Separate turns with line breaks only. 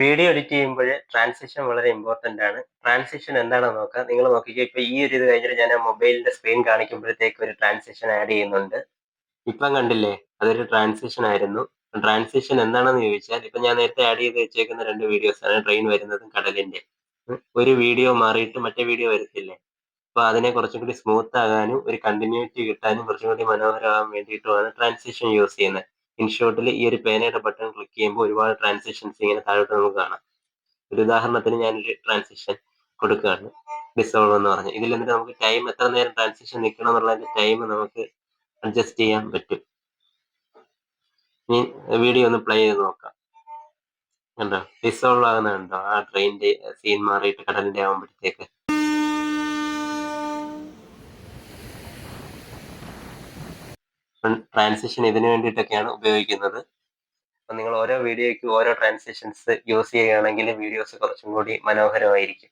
Video edit ചെയ്യുമ്പോൾ transition വളരെ important ആണ്. ട്രാൻസിഷൻ എന്താണെന്ന് നോക്കാം. നിങ്ങൾ നോക്കിക്കോ ഇപ്പോൾ ഈ ഒരു ഇത് കഴിഞ്ഞിട്ട് ഞാൻ മൊബൈലിന്റെ സ്ക്രീൻ കാണിക്കുമ്പോഴത്തേക്ക് ഒരു ട്രാൻസിഷൻ ആഡ് ചെയ്യുന്നുണ്ട്. ഇപ്പം കണ്ടില്ലേ അതൊരു ട്രാൻസിഷൻ ആയിരുന്നു. ട്രാൻസിഷൻ എന്താണെന്ന് ചോദിച്ചാൽ ഇപ്പൊ ഞാൻ നേരത്തെ ആഡ് ചെയ്ത് വെച്ചേക്കുന്ന രണ്ട് വീഡിയോസ് ആണ് ട്രെയിൻ വരുന്നതും കടലിന്റെ. ഒരു വീഡിയോ മാറിയിട്ട് മറ്റേ വീഡിയോ വരത്തില്ലേ? അപ്പൊ അതിനെ കുറച്ചും കൂടി സ്മൂത്ത് ആകാനും ഒരു കണ്ടിന്യൂറ്റി കിട്ടാനും കുറച്ചും കൂടി മനോഹരമാകാൻ വേണ്ടിയിട്ടുമാണ് ട്രാൻസിഷൻ യൂസ് ചെയ്യുന്നത്. ഇൻഷോട്ടിൽ ഈ ഒരു പേനയുടെ ബട്ടൺ ക്ലിക്ക് ചെയ്യുമ്പോൾ ഒരുപാട് ട്രാൻസിഷൻസ് ഇങ്ങനെ താഴോട്ട് നമുക്ക് കാണാം. ഒരു ഉദാഹരണത്തിന് ഞാനൊരു ട്രാൻസിഷൻ കൊടുക്കുകയാണ്. ഡിസോൾവ് എന്ന് പറഞ്ഞു. ഇതിൽ എന്നിട്ട് നമുക്ക് ടൈം എത്ര നേരം ട്രാൻസിഷൻ നിൽക്കണം എന്നുള്ളതിന്റെ ടൈം നമുക്ക് അഡ്ജസ്റ്റ് ചെയ്യാൻ പറ്റും. ഇനി വീഡിയോ ഒന്ന് പ്ലേ ചെയ്ത് നോക്കാം. കണ്ടോ? ഡിസോൾവ് ആകുന്നുണ്ടോ ആ ട്രെയിനിന്റെ സീൻ മാറിയിട്ട് കടലിന്റെ ആകുമ്പോഴത്തേക്ക് ട്രാൻസിഷൻ ഇതിനു വേണ്ടിയിട്ടൊക്കെയാണ് ഉപയോഗിക്കുന്നത്. നിങ്ങൾ ഓരോ വീഡിയോയ്ക്ക് ഓരോ ട്രാൻസിഷൻസ് യൂസ് ചെയ്യുകയാണെങ്കിൽ വീഡിയോസ് കുറച്ചും കൂടി മനോഹരമായിരിക്കും.